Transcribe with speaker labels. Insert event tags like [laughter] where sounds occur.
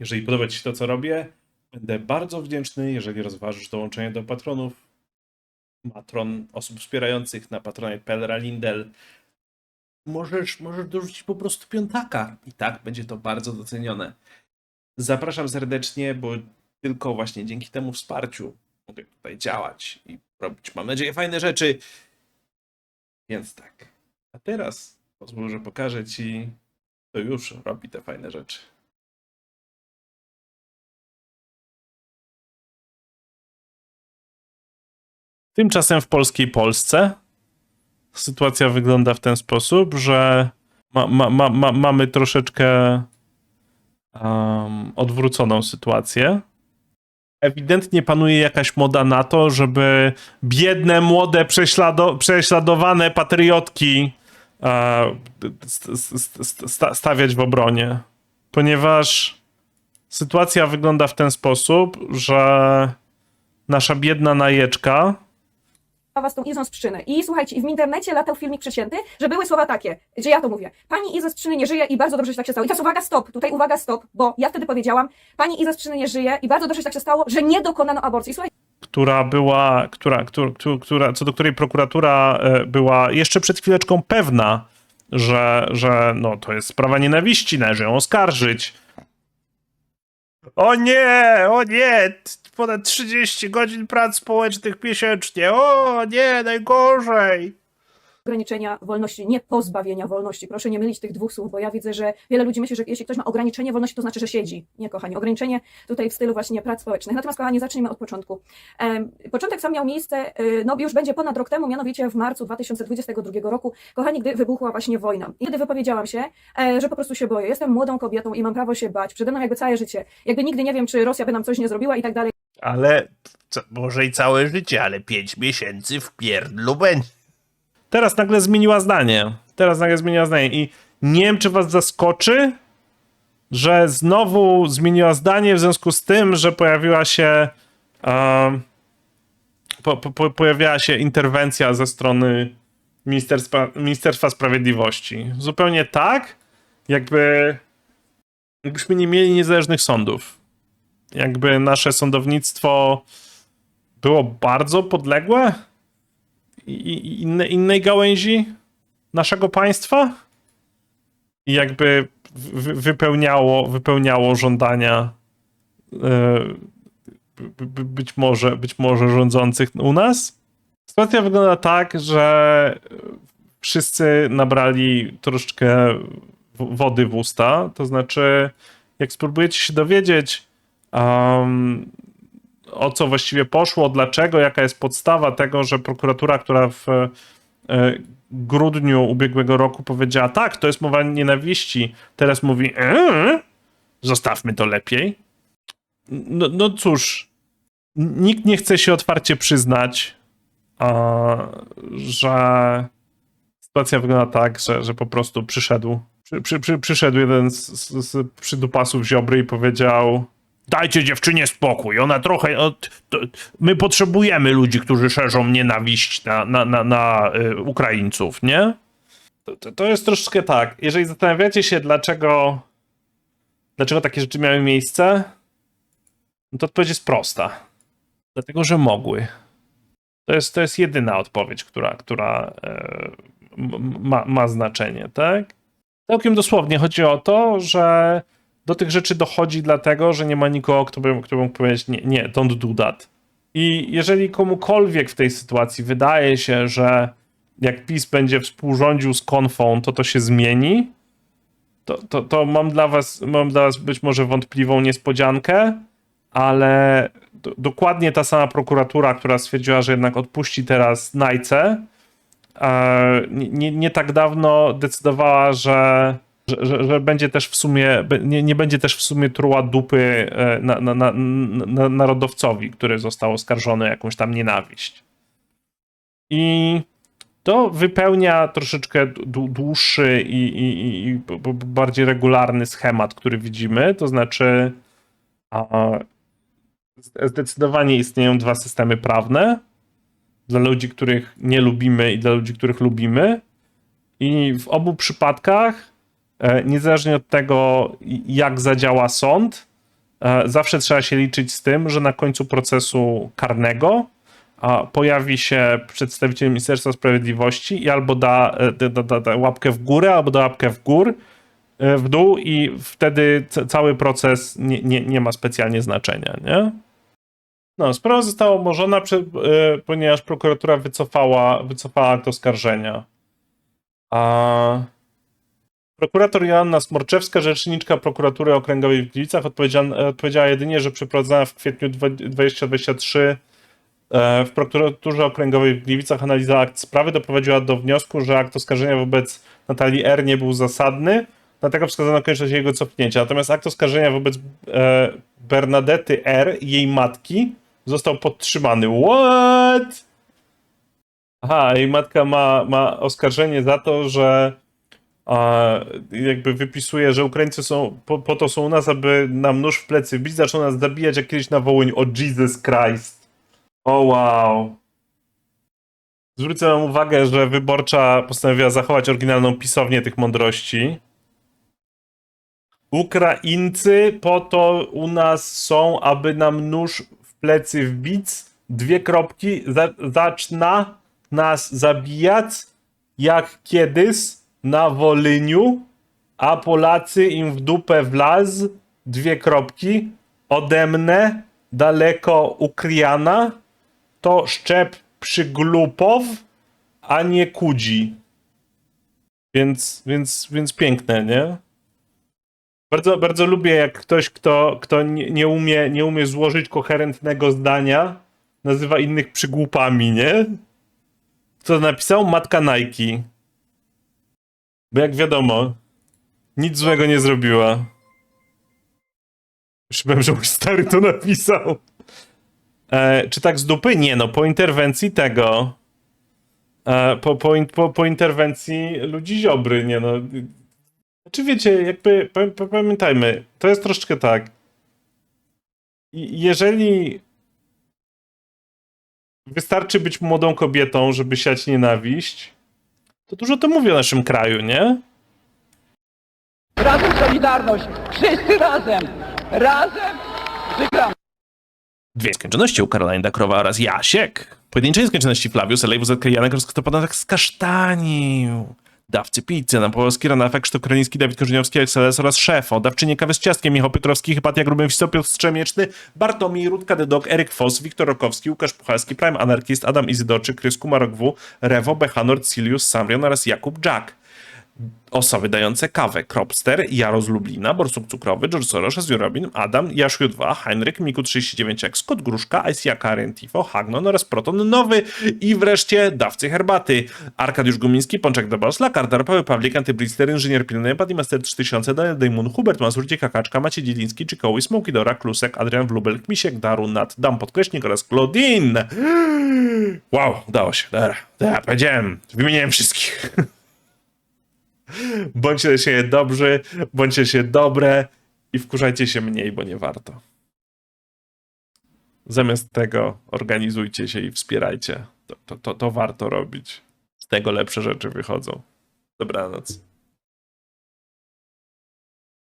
Speaker 1: Jeżeli podoba Ci się to, co robię, będę bardzo wdzięczny, jeżeli rozważysz dołączenie do patronów, matron, osób wspierających na patronie.pl Lindel. Możesz, możesz dorzucić po prostu piątaka i tak będzie to bardzo docenione. Zapraszam serdecznie, bo tylko właśnie dzięki temu wsparciu mogę tutaj działać i robić, mam nadzieję, fajne rzeczy. Więc tak. A teraz pozwól, że pokażę Ci, kto już robi te fajne rzeczy. Tymczasem w polskiej Polsce sytuacja wygląda w ten sposób, że ma, ma, ma, ma, mamy troszeczkę um, odwróconą sytuację. Ewidentnie panuje jakaś moda na to, żeby biedne, młode, prześlado, prześladowane patriotki e, st, st, st, stawiać w obronie. Ponieważ sytuacja wygląda w ten sposób, że nasza biedna najeczka
Speaker 2: was tą Izą z. I słuchajcie, w internecie latał filmik przecięty, że były słowa takie, że ja to mówię. Pani Iza z Pszczyny nie żyje i bardzo dobrze, że tak się stało. I teraz uwaga, stop, tutaj uwaga, stop, bo ja wtedy powiedziałam, pani Iza z Pszczyny nie żyje i bardzo dobrze, że tak się stało, że nie dokonano aborcji. Słuchajcie,
Speaker 1: która była, która, która, która, co do której prokuratura e, była jeszcze przed chwileczką pewna, że, że no, to jest sprawa nienawiści, należy ją oskarżyć. O nie, o nie, ponad 30 godzin prac społecznych miesięcznie, o nie, najgorzej.
Speaker 2: Ograniczenia wolności, nie pozbawienia wolności. Proszę nie mylić tych dwóch słów, bo ja widzę, że wiele ludzi myśli, że jeśli ktoś ma ograniczenie wolności, to znaczy, że siedzi. Nie, kochani, ograniczenie tutaj w stylu właśnie prac społecznych. Natomiast, kochani, zacznijmy od początku. Początek sam miał miejsce, y, no już będzie ponad rok temu, mianowicie w marcu 2022 roku, kochani, gdy wybuchła właśnie wojna. I wtedy wypowiedziałam się, e, że po prostu się boję. Jestem młodą kobietą i mam prawo się bać. Przede mną jakby całe życie. Jakby nigdy nie wiem, czy Rosja by nam coś nie zrobiła i tak dalej.
Speaker 3: Ale może i całe życie, ale pięć miesięcy w pierdlu będzie.
Speaker 1: Teraz nagle zmieniła zdanie. Teraz nagle zmieniła zdanie. I nie wiem, czy was zaskoczy, że znowu zmieniła zdanie w związku z tym, że pojawiła się. em, po, po, się interwencja ze strony Ministerstwa, Ministerstwa Sprawiedliwości. Zupełnie tak, jakby. Jakbyśmy nie mieli niezależnych sądów. Jakby nasze sądownictwo było bardzo podległe inne, innej gałęzi naszego państwa i jakby wy, wypełniało, wypełniało żądania e, by- by- być może, być może rządzących u nas. Sytuacja wygląda tak, że wszyscy nabrali troszeczkę wody w usta, to znaczy jak spróbujecie się dowiedzieć um, o co właściwie poszło, dlaczego, jaka jest podstawa tego, że prokuratura, która w e, grudniu ubiegłego roku powiedziała, tak, to jest mowa nienawiści, teraz mówi, eee, zostawmy to lepiej. No, no cóż, nikt nie chce się otwarcie przyznać, a, że sytuacja wygląda tak, że, że po prostu przyszedł, przy, przy, przy, przyszedł jeden z, z, z przydupasów Ziobry i powiedział, Dajcie dziewczynie spokój, ona trochę. To, my potrzebujemy ludzi, którzy szerzą nienawiść na, na, na, na y, Ukraińców, nie? To, to, jest troszeczkę tak. Jeżeli zastanawiacie się, dlaczego, dlaczego takie rzeczy miały miejsce, no to odpowiedź jest prosta. Dlatego, że mogły. To jest, to jest jedyna odpowiedź, która, która e, ma, ma znaczenie, tak? Całkiem dosłownie chodzi o to, że do tych rzeczy dochodzi dlatego, że nie ma nikogo, kto by, kto by mógł powiedzieć nie, nie, don't do that. I jeżeli komukolwiek w tej sytuacji wydaje się, że jak PiS będzie współrządził z konfą, to to się zmieni, to, to, to mam, dla was, mam dla was być może wątpliwą niespodziankę, ale do, dokładnie ta sama prokuratura, która stwierdziła, że jednak odpuści teraz Najce, e, nie, nie, nie tak dawno decydowała, że że, że, że będzie też w sumie, nie, nie będzie też w sumie truła dupy e, na, na, na, na, narodowcowi, który został oskarżony o jakąś tam nienawiść. I to wypełnia troszeczkę dłu- dłuższy i, i, i- bardziej regularny schemat, który widzimy, to znaczy zdecydowanie istnieją dwa systemy prawne dla ludzi, których nie lubimy i dla ludzi, których lubimy. I w obu przypadkach E, niezależnie od tego, jak zadziała sąd, e, zawsze trzeba się liczyć z tym, że na końcu procesu karnego pojawi się przedstawiciel Ministerstwa Sprawiedliwości i albo da, e, da, da, da łapkę w górę, albo da łapkę w gór, e, w dół i wtedy ca- cały proces nie, nie, nie ma specjalnie znaczenia, nie? No, sprawa została umorzona, e, ponieważ prokuratura wycofała, wycofała akt oskarżenia. A prokurator Joanna Smorczewska, rzeczniczka prokuratury okręgowej w Gliwicach, odpowiedziała, jedynie, że przeprowadzona w kwietniu dwa- 2023 e, w prokuraturze okręgowej w Gliwicach analiza akt sprawy doprowadziła do wniosku, że akt oskarżenia wobec Natalii R. nie był zasadny, dlatego wskazano konieczność jego cofnięcia. Natomiast akt oskarżenia wobec e, Bernadety R., jej matki, został podtrzymany. What? Aha, jej matka ma, ma oskarżenie za to, że a, jakby wypisuje, że Ukraińcy są, po, po to są u nas, aby nam nóż w plecy wbić, zaczną nas zabijać jak kiedyś na Wołyń. O Jesus Christ. O wow. Zwrócę uwagę, że wyborcza postanowiła zachować oryginalną pisownię tych mądrości. Ukraińcy po to u nas są, aby nam nóż w plecy wbić. Dwie kropki. Za, nas zabijać jak kiedyś na Wolyniu, a Polacy im w dupę wlaz. Dwie kropki. Ode mnie daleko ukryjana to szczep przyglupow, a nie kudzi. Więc, więc, więc piękne, nie? Bardzo, bardzo lubię, jak ktoś, kto, kto nie, nie, umie, nie umie złożyć koherentnego zdania, nazywa innych przygłupami, nie? Kto napisał? Matka Nike. Bo jak wiadomo, nic złego nie zrobiła. Myślałem, że mój stary to napisał. E, czy tak z dupy? Nie, no po interwencji tego. E, po, po, po, po interwencji ludzi ziobry, nie no. Czy wiecie, jakby pa- pa- pamiętajmy, to jest troszeczkę tak. Jeżeli wystarczy być młodą kobietą, żeby siać nienawiść, to dużo to mówi o naszym kraju, nie?
Speaker 4: Razem Solidarność! Wszyscy razem! Razem wygramy!
Speaker 3: Dwie skończoności u Caroline Dakrowa oraz Jasiek. Pojedynczej nieskończoności Flavius, Elejwus, Janek rozkostopodatek skasztanił. Dawcy pizzy, na Polski, Ranafek, Krzysztof Kroniński, Dawid Korzeniowski, XLS oraz Szefo. Dawczynie kawy z ciastkiem, Michał Piotrowski, Hypatia Grubym, Wisto, Piotr Strzemieczny, Bartomiej, Rutka, Dedok, Eryk Foss, Wiktor Rokowski, Łukasz Puchalski, Prime Anarchist, Adam Izydorczyk, Krysku, Marok W, Rewo, Bechanor, Silius, Samrion oraz Jakub Jack. Osoby dające kawę. Kropster, Jaro z Lublina, Borsuk Cukrowy, George Soros, Azjurobin, Adam, Jaszu 2, Heinryk, Miku39, Scott Gruszka, Icejaka, Rentifo, Hagnon oraz Proton Nowy i wreszcie dawcy herbaty. Arkadiusz Gumiński, Pączek Dobos, Lakardar, Paweł Pawlik, Antyblister, Inżynier Pilny, Padimaster 3000, Daniel Dejmun, Hubert Mazurcie, Kakaczka, Maciej Dzieliński, Czykoły, Smokidora, Klusek, Adrian Wlubel, Kmisiek, Daru, Nat, Dam Podkreśnik oraz Claudine. Wow, udało się. Dobra, dobra, powiedziałem, wymieniłem wszystkich. [laughs] Bądźcie się dobrzy, bądźcie się dobre i wkurzajcie się mniej, bo nie warto. Zamiast tego organizujcie się i wspierajcie. To, to, to, to warto robić. Z tego lepsze rzeczy wychodzą. Dobranoc.